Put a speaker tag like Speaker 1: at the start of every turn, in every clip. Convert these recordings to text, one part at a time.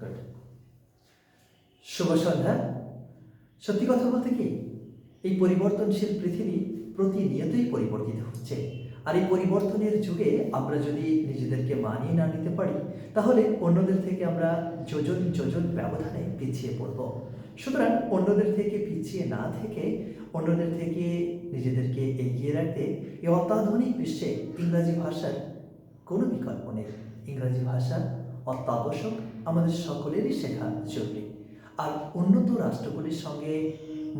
Speaker 1: Good শুভ সন্ধ্যা। সত্যি কথা বলতে কি, এই পরিবর্তনশীল পৃথিবী প্রতিনিয়তই পরিবর্তিত হচ্ছে। আর এই পরিবর্তনের যুগে আমরা যদি নিজেদেরকে মানিয়ে না নিতে পারি, তাহলে অন্যদের থেকে আমরা যোজন যোজন ব্যবধানে পিছিয়ে পড়ব। সুতরাং অন্যদের থেকে পিছিয়ে না থেকে, অন্যদের থেকে নিজেদেরকে এগিয়ে রাখতে এই অত্যাধুনিক বিশ্বে ইংরাজি ভাষার কোনো বিকল্প নেই। ইংরাজি ভাষা অত্যাবশ্যক আমাদের সকলেরই শেখা জরুরি আর উন্নত রাষ্ট্রগুলির সঙ্গে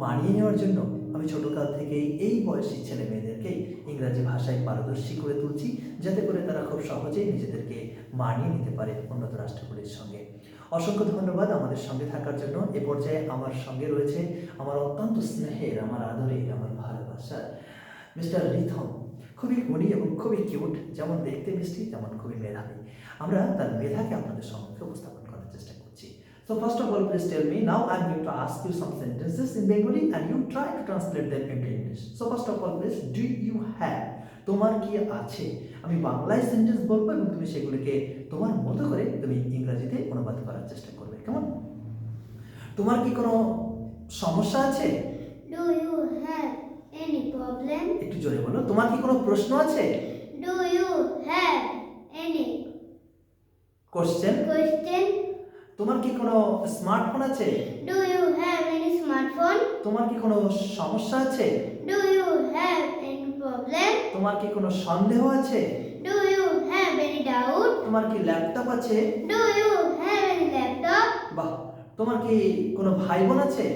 Speaker 1: মানিয়ে নেওয়ার জন্য আমি ছোটকাল থেকেই এই বয়সী ছেলে মেয়েদেরকে ইংরাজি ভাষায় পারদর্শী করে তুলছি, যাতে করে তারা খুব সহজেই নিজেদেরকে মানিয়ে নিতে পারে উন্নত রাষ্ট্রগুলির সঙ্গে। অসংখ্য ধন্যবাদ আমাদের সঙ্গে থাকার জন্য। এ পর্যায়ে আমার সঙ্গে রয়েছে আমার অত্যন্ত স্নেহের, আমার আদরের, আমার ভালোবাসার মিস্টার রিথম। খুবই গুণী এবং খুবই কিউট যেমন দেখতে মিষ্টি তেমন খুবই মেধাবী আমরা তার মেধাকে আপনাদের সম্মুখে উপস্থাপন করার চেষ্টা করছি So first of all, please tell me. Now I'm going to ask you some sentences in Bengali, and you try to translate them into English. So first of all, please, do you have? তোমার কি আছে আমি বাংলায় sentence বলব এবং তুমি সেগুলিকে তোমার মতো করে তুমি ইংরাজিতে অনুবাদ করার চেষ্টা করবে কেমন তোমার কি কোনো সমস্যা আছে
Speaker 2: Do you have any problem?
Speaker 1: একটু জোরে বলো তোমার কি কোনো প্রশ্ন আছে
Speaker 2: Do you have any
Speaker 1: question
Speaker 2: question?
Speaker 1: তোমার কি কোনো স্মার্টফোন আছে
Speaker 2: Do you have any smartphone?
Speaker 1: তোমার কি কোনো সমস্যা আছে
Speaker 2: Do you have any problem?
Speaker 1: তোমার কি কোনো সন্দেহ আছে
Speaker 2: Do you have any doubt?
Speaker 1: তোমার কি ল্যাপটপ আছে
Speaker 2: Do you have any laptop?
Speaker 1: বাহ তোমার কি কোনো ভাই বোন আছে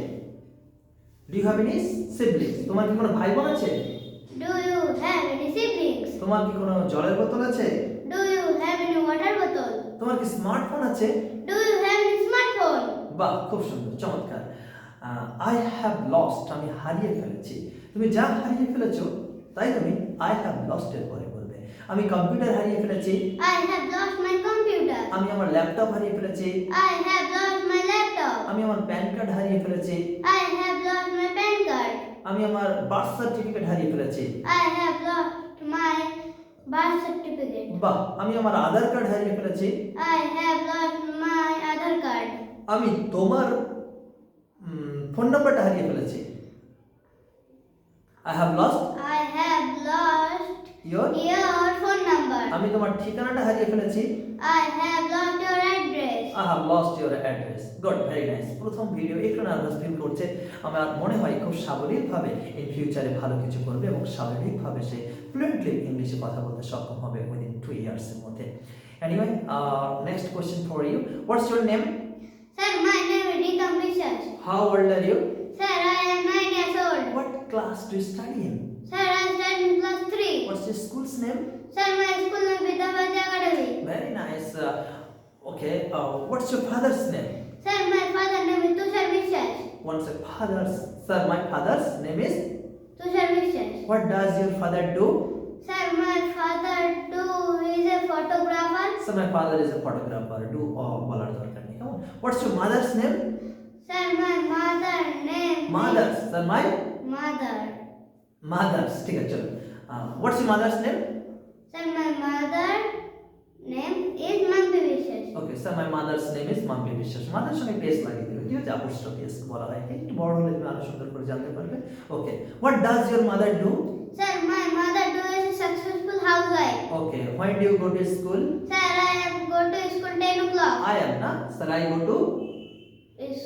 Speaker 1: do you have any siblings তোমার কি কোনো ভাই বোন আছে
Speaker 2: Do you have any siblings?
Speaker 1: তোমার কি কোনো জলের বোতল আছে
Speaker 2: Do you have any water bottle?
Speaker 1: তোমার কি স্মার্টফোন আছে
Speaker 2: Do you have any smartphone?
Speaker 1: বাহ খুব সুন্দর চমৎকার আই হ্যাভ লস্ট আমি হারিয়ে ফেলেছি তুমি যা হারিয়ে ফেলেছো তাই তুমি আই হ্যাভ লস্ট এর পরে বলবে আমি কম্পিউটার হারিয়ে ফেলেছি
Speaker 2: I have lost my computer.
Speaker 1: আমি আমার ল্যাপটপ হারিয়ে ফেলেছি
Speaker 2: I have lost my laptop.
Speaker 1: আমি আমার প্যান কার্ড হারিয়ে ফেলেছি
Speaker 2: I have lost my PAN card.
Speaker 1: আমি আমার বার্থ সার্টিফিকেট হারিয়ে ফেলেছি।
Speaker 2: I have lost my birth certificate
Speaker 1: বাহ আমি আমার আধার কার্ড হারিয়ে ফেলেছি।
Speaker 2: I have lost my Aadhaar card
Speaker 1: আমি তোমার ফোন নাম্বারটা হারিয়ে ফেলেছি। I have lost
Speaker 2: I have lost your your
Speaker 1: আমি তোমার ঠিকানাটা হারিয়ে ফেলেছি।
Speaker 2: I have lost your address.
Speaker 1: I have lost your address good very nice প্রথম ভিডিও একটু নার্ভাস ফিল করছে। আমার মনে হয় খুব সাবলীলভাবে ইন ফিউচারে ভালো কিছু করবে এবং স্বাভাবিকভাবে সে ফ্লুয়েন্টলি ইংলিশে কথা বলতে সক্ষম হবে উইদিন টু ইয়ার্সের মধ্যে। Anyway next question for you what's your name
Speaker 2: Sir, my name is Ritam Biswas.
Speaker 1: How old are you
Speaker 2: Sir, I am 9 years old.
Speaker 1: What class do study in
Speaker 2: Sir, I am studying class 3.
Speaker 1: What's your school's name
Speaker 2: Sir, my school
Speaker 1: nice. Uh, okay. Uh, what's your father's name?
Speaker 2: Sir, my father name is Tushar বিশ্বাস.
Speaker 1: What's your father's? Sir, my father's name is.
Speaker 2: Tushar বিশ্বাস.
Speaker 1: What does your father do?
Speaker 2: Sir, my father too is a photographer.
Speaker 1: Sir, my father is a photographer. Do uh, বলার দরকার নেই. Come on. What's your mother's name?
Speaker 2: Sir, my mother name
Speaker 1: Mother's. Sir, my
Speaker 2: is mother.
Speaker 1: mother's. ঠিক আছে চলো. Uh, what's your mother's name?
Speaker 2: Sir, my Vishas.
Speaker 1: Okay, sir, my mother's name is Mampi Biswas mother সঙ্গে pace লাগিয়ে দেবে ঠিক আছে apostrophe s বলা হয় একটু বড় হলে তুমি আরো সুন্দর করে জানতে পারবে okay what does your mother do
Speaker 2: Sir, my mother do is a successful housewife.
Speaker 1: Okay when do you go to school
Speaker 2: Sir, I am go to school 10 o'clock.
Speaker 1: I am na. Sir, I go to
Speaker 2: Is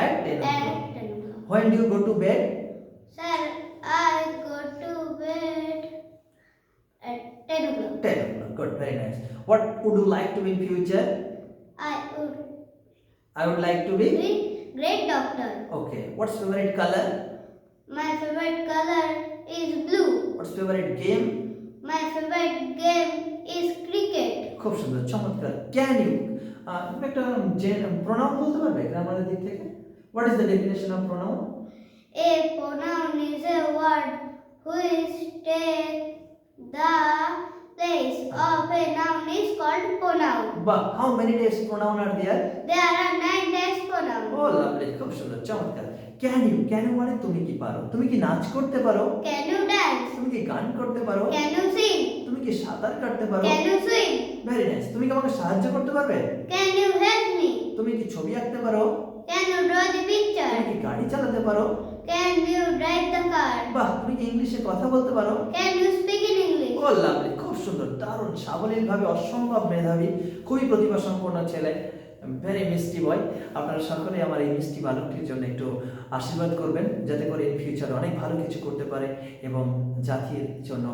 Speaker 1: at 10
Speaker 2: at
Speaker 1: o'clock.
Speaker 2: 10 o'clock.
Speaker 1: When do you go to bed?
Speaker 2: Sir, I go to bed at 10 o'clock.
Speaker 1: 10 o'clock. Good, very nice. What would you like to be in future?
Speaker 2: I would
Speaker 1: I would like to be.
Speaker 2: be great doctor.
Speaker 1: Okay. What's favorite color?
Speaker 2: My favorite color is blue.
Speaker 1: What's favorite game?
Speaker 2: My favorite game is cricket.
Speaker 1: খুব সুন্দর চমৎকার can you তুমি একটা pronoun বলতে পারবে গ্রামারের দিক থেকে what is the definition of pronoun
Speaker 2: A pronoun is a word which take the place of a noun is called pronoun.
Speaker 1: How many days pronoun are there
Speaker 2: There are nine pronoun.
Speaker 1: Oh lovely খুব সুন্দর চমৎকার can you can you মানে তুমি কি পারো তুমি কি নাচ করতে পারো
Speaker 2: Can you dance?
Speaker 1: তুমি কি গান করতে পারো
Speaker 2: Can you sing?
Speaker 1: তুমি কি সাঁতার কাটতে পারো
Speaker 2: Can you swim?
Speaker 1: Very nice তুমি কি আমাকে সাহায্য করতে পারবে
Speaker 2: Can you help me?
Speaker 1: তুমি কি গাড়ি চালাতে পারো
Speaker 2: you drive the car?
Speaker 1: বাহ তুমি কি ইংলিশে কথা বলতে পারো
Speaker 2: speak in English?
Speaker 1: Oh lovely খুব সুন্দর, দারুণ সাবলীল ভাবে অসম্ভব মেধাবী, খুবই প্রতিভা সম্পন্ন ছেলে ভেরি মিষ্টি বয় আপনারা সকলে আমার এই মিষ্টি বালকটির জন্য একটু আশীর্বাদ করবেন, যাতে করে ইন ফিউচারে অনেক ভালো কিছু করতে পারে এবং জাতির জন্য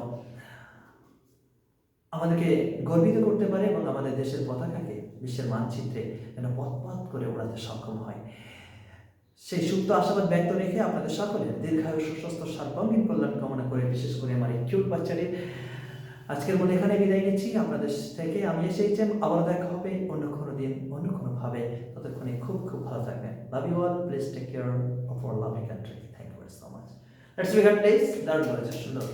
Speaker 1: আমাদেরকে গর্বিত করতে পারে এবং আমাদের দেশের পতাকাকে বিশ্বের মানচিত্রে যেন পথ করে ওড়াতে সক্ষম হয়। সেই সুপ্ত আশাবাদ ব্যক্ত রেখে আপনাদের সকলের দীর্ঘায়ু, সুস্বাস্থ্য সার্বাঙ্গীন কল্যাণ কামনা করে, বিশেষ করে আমার এই কিউট বাচ্চাদের আজকের মতো এখানে বিদায় নিচ্ছি। আপনাদের থেকে আমি এসে এসেছি আবার দেখা হবে অন্য কোনো দিন, অন্য কোনো ভাবে ততক্ষণে খুব খুব ভালো থাকবেন। Love you all please take care of our loving country thank you so much let's begin place দারুণ করেছে সুন্দর